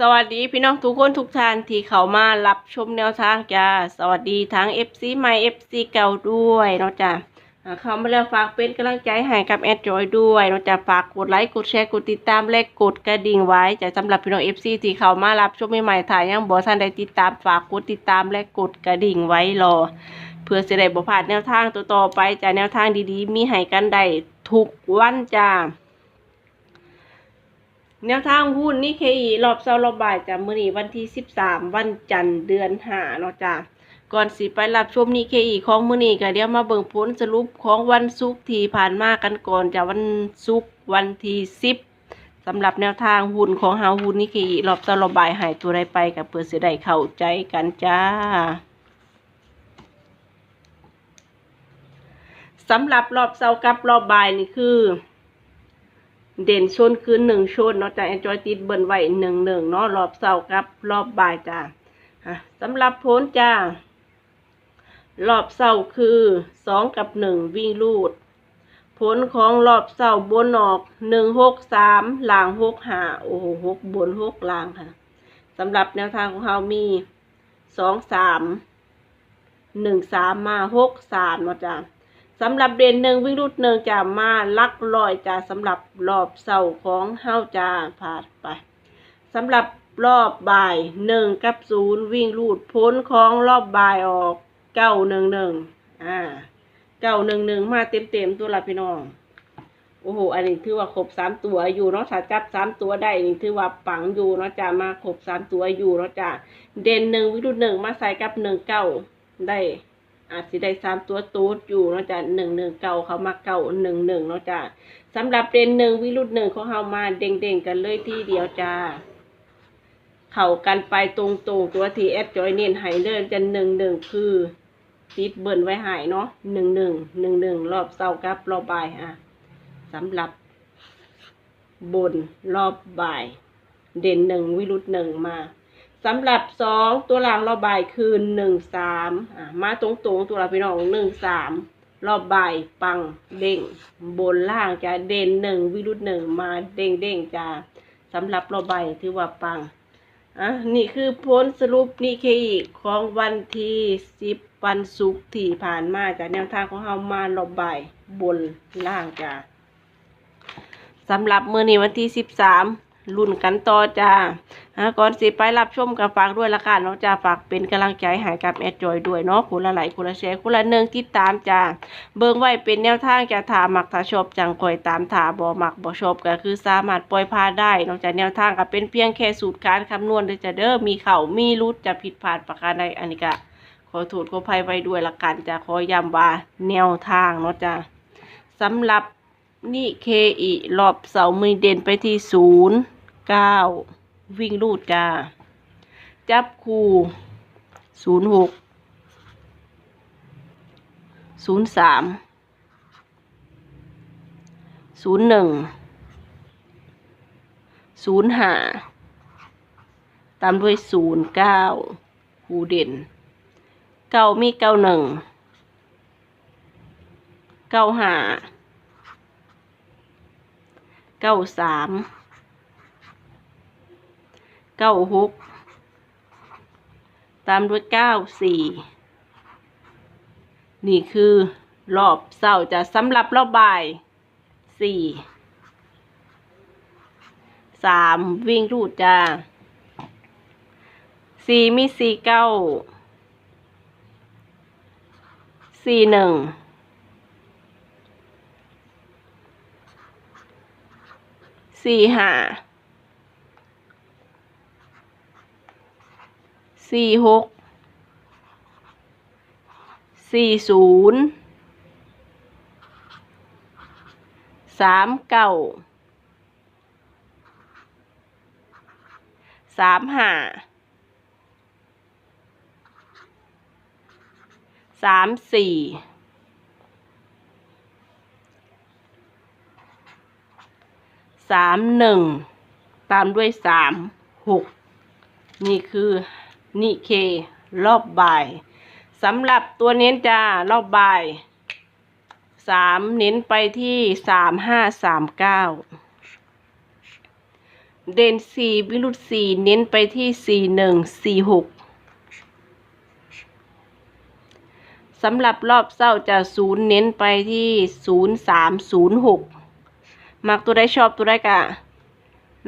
สวัสดีพี่น้องทุกคนทุกท่านที่เข้ามารับชมแนวทางจ้าสวัสดีทั้ง FC ใหม่ FC เก่าด้วยเนาะจ้าเข้ามาแล้วฝากเป็นกำลังใจให้กับแอดจอยด้วยเนาะจ้าฝากกดไลค์กดแชร์กดติดตามและกดกระดิ่งไว้จ้าสำหรับพี่น้อง FC ที่เข้ามารับชมใหม่ๆถ่ายยังบ่ทันได้ติดตามฝากกดติดตามและกดกระดิ่งไว้รอ เพื่อจะได้บ่พลาดแนวทางตัวต่อไปจ้าแนวทางดีๆ มีให้กันได้ทุกวันจ้า แนวทางหุ้นนี่เคอีรอบเช้ารอบบ่ายจากมื้อนี้วันที่ 13 วันจันทร์เดือน5เนาะจ้ะก่อนสิไปรับชมนี่เคอีของมื้อนี้ก็เดี๋ยวมาเบิ่งผลสรุปของวันศุกร์ที่ผ่านมากันก่อนจ้ะวันศุกร์วันที่ 10สำหรับแนวทางหุ้นของเฮาหุ้นนี่เคอีรอบเช้ารอบบ่ายหายตัวใดไปกับเพื่อสิได้เข้าใจกันจ้าสำหรับรอบเช้ากับรอบบ่ายนี่คือ เด่นชนคือหนึ่งชนเนาะจ้ะแอนจอยติดเบิ้ลไว้หนึ่งหนึ่งเนาะรอบเสาร์กับ รอบบ่ายจ้ะอะสำหรับโพนจ้ารอบเสาร์คือสองกับหนึ่งวิ่งลูด ผลของรอบเสาร์บนออกหนึ่งหกสามลางหกหาโอ้โหหกบนหกลางค่ะสำหรับแนวทางของเรามีสองสามหนึ่งสามมาหกสามเนาะจ้ะ สำหรับเด่นหนึ่งวิ่งรูดหนึ่งจะมาลักลอยจะสำหรับรอบเสาร์ของเฮาจะผ่านไปสำหรับรอบบ่ายหนึ่งกับศูนย์วิ่งรูดพ้นของรอบบ่ายออกเก้าหนึ่งหนึ่งอ่าเก้าหนึ่งหนึ่งมาเต็มเต็มตัวละพี่น้องโอ้โหอันนี้ถือว่าครบสามตัวอยู่เนาะถ้าจับสามตัวได้นี่ถือว่าปังอยู่เนาะจะมาครบสามตัวอยู่เนาะจะเด่นหนึ่งวิ่งรูดหนึ่งมาใส่กับหนึ่งเก้าได้ อาจสิได้สามตัวตูดอยู่เนาะจ้ะหนึ่งหนึ่งเก่าเขามาเก่าหนึ่งหนึ่งเนาะจ้ะสำหรับเด่นหนึ่งวิรุธหนึ่งของเขามาเด้งเด้งๆกันเลยที่เดียวจ้าเข้ากันไปตรงตรงๆตัวที่แอดจอยเน้นให้เลยจะหนึ่งหนึ่งคือติดเบิ่นไว้หายเนาะหนึ่งหนึ่งหนึ่งหนึ่งรอบเสาร์กับรอบบ่ายอะสำหรับบนรอบบ่าย เด่นหนึ่งวิรุธหนึ่งมา สำหรับสองตัวหลังรอบใบคือหนึ่งสามมาตรงตรงตัวเราพี่น้องหนึ่งสามรอบใบปังเด้งบนล่างจะเด่นหนึ่งวิรุธหนึ่งมาเด้งเด้งจะสำหรับรอบใบถือว่าปังอะนี่คือผลสรุปนี่เคอีของวันที่สิบวันศุกร์ที่ผ่านมาจากแนวทางของเรามารอบบ่ายบนล่างจ้าสำหรับมือนี้วันที่สิบสาม รุ่นกันต่อจ้าก่อนสิไปรับชมกับฝากด้วยละกันเนาะจ้าฝากเป็นกำลังใจให้กับแอดจอยด้วยเนาะคนละไหลค์คนละแชร์คนละหนึ่งติดตามจ้าเบิ่งไว้เป็นแนวทางจะถามักถ้าชอบจังคอยตามถาบ่มักบ่ชอบก็คือสามารถปล่อยพาได้นอกจากแนวทางก็เป็นเพียงแค่สูตรการคำนวณเดจ้าเด้อมีเข้ามีรุดจะผิดพลาดประการใดอันนี้ก็ขอโทษขออภัยไว้ด้วยละกันจะขอย้ำว่าแนวทางเนาะจ้าสำหรับนี่เคอีรอบเสามือเด่นไปที่ศูนย์ เก้าวิ่งลูดจ้า จับคู่ศูนย์หกศูนย์สามศูนย์หนึ่งศูนย์ห้าตามด้วยศูนย์เก้าคูเด่นเก้ามีเก้าหนึ่งเก้าห้าเก้าสาม เก้าหกตามด้วยเก้าสี่นี่คือ รอบเสาจะสำหรับรอบบ่ายสี่สามวิ่งรูดจ้าสี่มีสี่เก้าสี่หนึ่งสี่ห้า สี่หกสี่ศูนย์สามเก้าสามห้าสามสี่สามหนึ่งตามด้วยสามหกนี่คือ นี่เค รอบบ่ายสำหรับตัวเน้นจ้ารอบบ่ายสามเน้นไปที่สามห้าสามเก้าเด่นสี่วิรุตสี่เน้นไปที่สี่หนึ่งสี่หกสำหรับรอบเศร้าจะศูนย์เน้นไปที่ศูนย์สามศูนย์หกมักตัวได้ชอบตัวได้กะ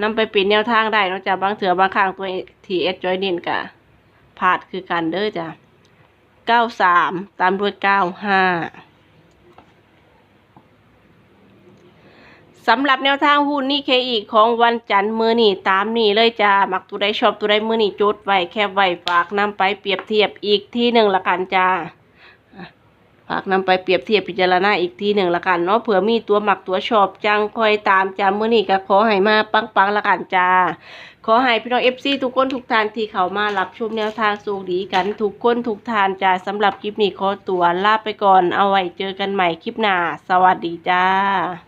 นำไปเป็นแนวทางได้นอกจากบางเถื่อบางครั้งตัวทีเอสจอยเน้นกะ พลาดคือกันเด้อจ้ะเก้าสามตามด้วยเก้าห้าสำหรับแนวทางหุ้นนี่เคอีกของวันจันทร์มือนี่ตามนี่เลยจ้ามักตัวได้ชอบตัวได้มือนี่จดไว้แคบไว้ฝากนำไปเปรียบเทียบอีกที่หนึ่งละกันจ้า ฝากนำไปเปรียบเทียบพิจารณาอีกทีหนึ่งละกันเนาะเผื่อมีตัวหมักตัวชอบจังคอยตามจ้ามื่อนี่ก็ขอให้มาปังปังๆละกันจ้าขอให้พี่น้องเอฟซีทุกคนทุกท่านที่เขามารับชมแนวทางสูงดีกันทุกคนทุกท่านจ้าสำหรับคลิปนี้ขอตัวลาไปก่อนเอาไว้เจอกันใหม่คลิปหน้าสวัสดีจ้า